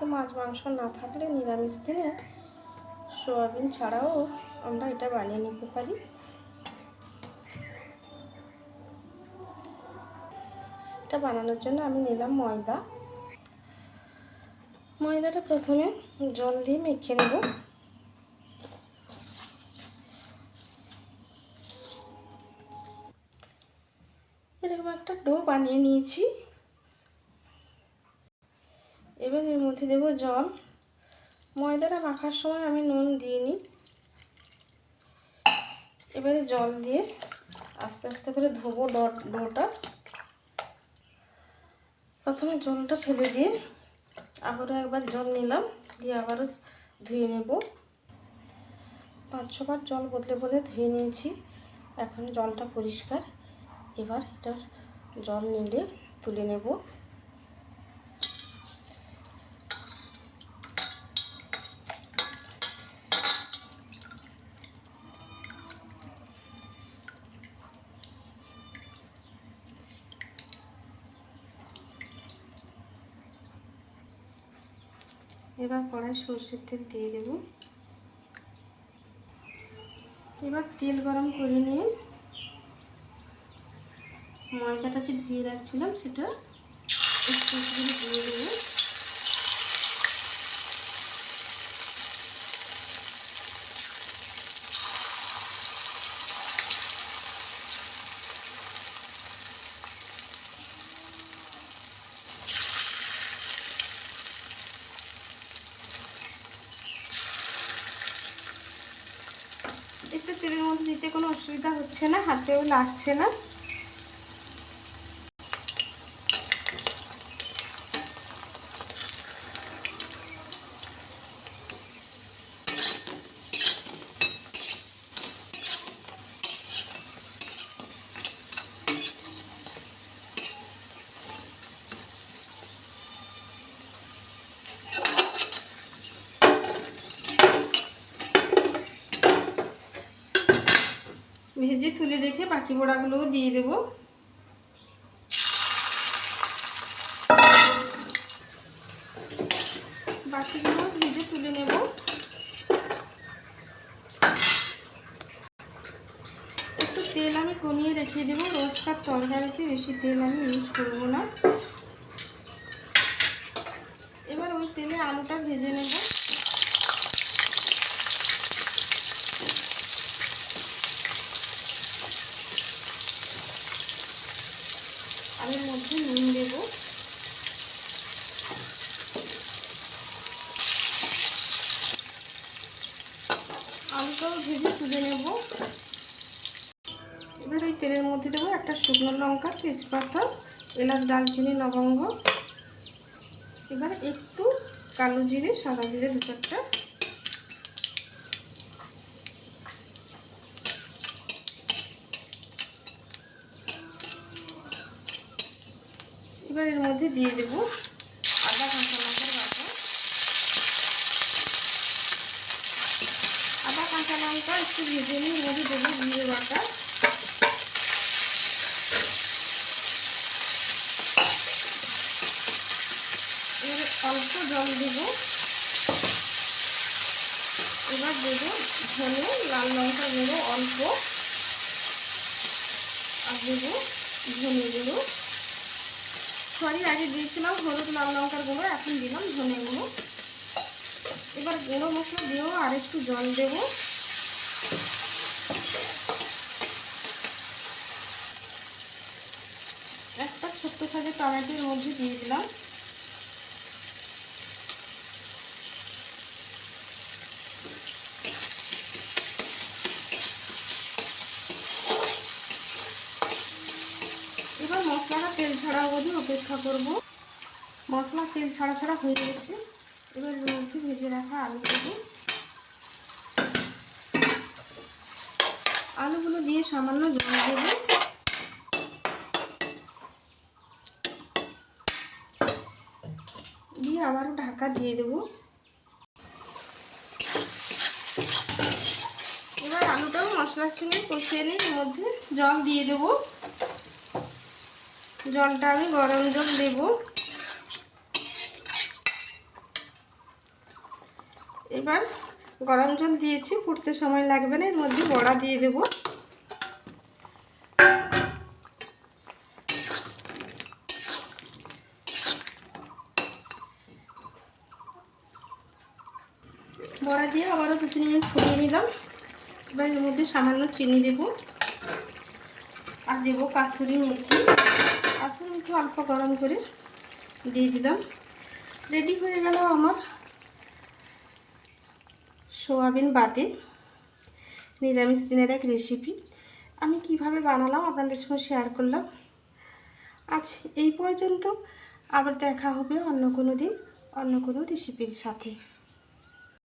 বাড়িতে মাছ, মাংস না থাকলে নিরামিষ দিনে সোয়াবিন ছাড়াও আমরা এটা বানিয়ে নিতে পারি। এটা বানানোর জন্য আমি নিলাম ময়দা। ময়দাটা প্রথমে জল দিয়ে মেখে নেব। এরকম একটা ডো বানিয়ে নিয়েছি। এবার এর মধ্যে দেব জল। ময়দাটা মাখার সময় আমি নুন দিইনি এবারে জল দিয়ে আস্তে আস্তে করে ধোবো ডোটা প্রথমে জলটা ফেলে দিয়ে আবারও একবার জল নিলাম, দিয়ে আবারও ধুয়ে নেব। পাঁচ ছবার জল বদলে বদলে ধুয়ে নিয়েছি। এখন জলটা পরিষ্কার। এবার এটা জল নিলে তুলে নেব। এবার কড়াই সর্ষের তেল দিয়ে দেব। এবার তেল গরম করে নিয়ে ময়দাটা যে ধুয়ে রাখছিলাম, সেটা দিয়ে দেবো একটু তেলের মধ্যে দিতে কোনো অসুবিধা হচ্ছে না হাতেও লাগছে না। ভেজে তুলে রেখে বাকি বড়াগুলোও দিয়ে দেব। বাকিগুলো ভেজে তুলে নেব। একটু তেল আমি কমিয়ে রেখে দেবো। রোজকার তরকারিতে বেশি তেল আমি ইউজ করব না। এবার ওই তেলে আলুটা ভেজে নেব। আলুর মধ্যে নুন দেব। আলুটাও ভেজে তুলে নেব। এবার ওই তেলের মধ্যে দেবো একটা শুকনো লঙ্কা, তেজপাতা, এলাচ দালচিনি লবঙ্গ। এবার একটু কালো জিরে, সাদা জিরে দু চারটা এবার এর মধ্যে দিয়ে দেব আদা কাঁচা লঙ্কার বাটা। আদা কাঁচা লঙ্কা একটু ভেজে নিয়ে এর মধ্যে দেবো জিরে বাটা। এবার অল্প জল দেব। এবার দেবো ধনে, লাল লঙ্কা দেবো অল্প। আর দেবো ধনে দেবো সরি, আগে দিয়েছিলাম, হলুদ, লাল লঙ্কার গুঁড়ো, এখন দিলাম ধনে গুঁড়ো। এবার গুঁড়ো মশলা দিয়েও আর একটু জল দেব। একটা ছোট্ট সাজে টমেটোর মধ্যে দিয়ে দিলাম এবার মশলাটা তেল ছাড়া অবধি অপেক্ষা করব। মশলা তেল ছাড়া ছাড়া হয়ে গেছে। এবার মধ্যে ভেজে রাখা আলু দেবো আলুগুলো দিয়ে সামান্য জল দেবো। দিয়ে আবারও ঢাকা দিয়ে দেবো। এবার আলুটাও মশলার সঙ্গে কষিয়ে নিয়ে এর মধ্যে জল দিয়ে দেবো। জলটা আমি গরম জল দেব। এবার গরম জল দিয়েছি, ফুটতে সময় লাগবে না, এর মধ্যে বড়া দিয়ে দেব। বড়া দিয়ে আবারও দু তিন মিনিট ফুটিয়ে নিলাম। এবার এর মধ্যে সামান্য চিনি দেব। আর দেবো কাসুরি মেথি। মেথি অল্প গরম করে দিয়ে দিলাম। রেডি হয়ে গেল আমার সোয়াবিন বাদে নিরামিষ দিনের এক রেসিপি আমি কীভাবে বানালাম আপনাদের সঙ্গে শেয়ার করলাম। আজ এই পর্যন্ত আবার দেখা হবে অন্য কোনো দিন, অন্য কোনো রেসিপির সাথে।